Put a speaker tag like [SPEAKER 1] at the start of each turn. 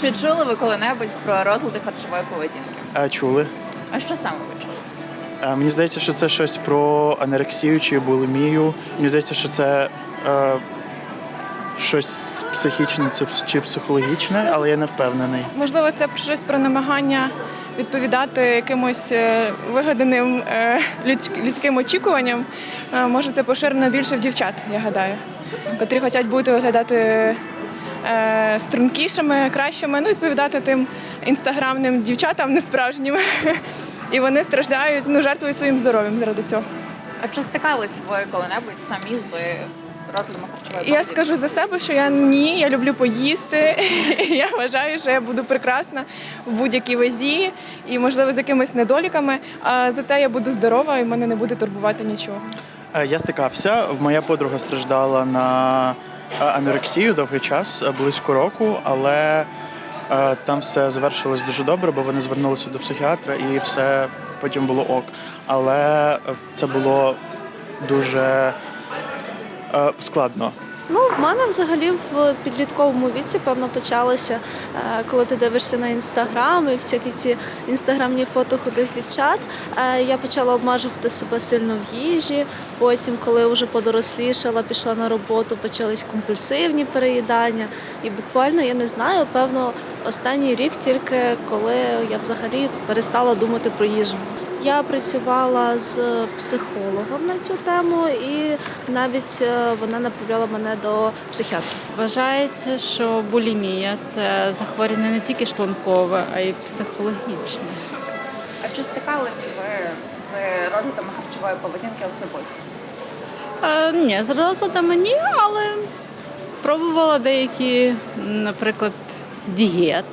[SPEAKER 1] Чи чули ви коли-небудь про розлади харчової поведінки?
[SPEAKER 2] Е, Чули.
[SPEAKER 1] А що саме ви чули?
[SPEAKER 2] Е, Мені здається, що це щось про анорексію чи булімію. Мені здається, що це е, щось психічне чи психологічне, але я не впевнений.
[SPEAKER 3] Можливо, це щось про намагання відповідати якимось е, вигаданим е, людсь- людським очікуванням. Е, Може, це поширено більше в дівчат, я гадаю, котрі хочуть бути виглядати стрункішими, кращими, ну відповідати тим інстаграмним дівчатам несправжнім. І вони страждають, ну жертвують своїм здоров'ям заради цього.
[SPEAKER 1] А чи стикались ви коли-небудь самі з розладами харчової
[SPEAKER 3] Я
[SPEAKER 1] поведінки?
[SPEAKER 3] скажу за себе, що я ні, я люблю поїсти. Я вважаю, що я буду прекрасна в будь-якій вазі і, можливо, з якимись недоліками. А зате я буду здорова і мене не буде турбувати нічого.
[SPEAKER 2] Е, Я стикався. Моя подруга страждала на е, анорексію довгий час, е, близько року, але е, там все завершилось дуже добре, бо вони звернулися до психіатра і все потім було ок. Але е, це було дуже е, складно.
[SPEAKER 4] Ну, в мене взагалі в підлітковому віці, певно, почалося, е, коли ти дивишся на інстаграм і всякі ці інстаграмні фото худих дівчат. Е, Я почала обмежувати себе сильно в їжі. Потім, коли вже подорослішала, пішла на роботу, почались компульсивні переїдання. І буквально я не знаю, певно, останній рік тільки коли я взагалі перестала думати про їжу. Я працювала з психологом на цю тему, і навіть е, вона направляла мене до психіатра.
[SPEAKER 5] Вважається, що булімія це захворювання не тільки шлункове, а й психологічне.
[SPEAKER 1] А чи стикались ви з розладами харчової поведінки особисто?
[SPEAKER 5] Е, ні, з розладами ні, але пробувала деякі, наприклад, дієти.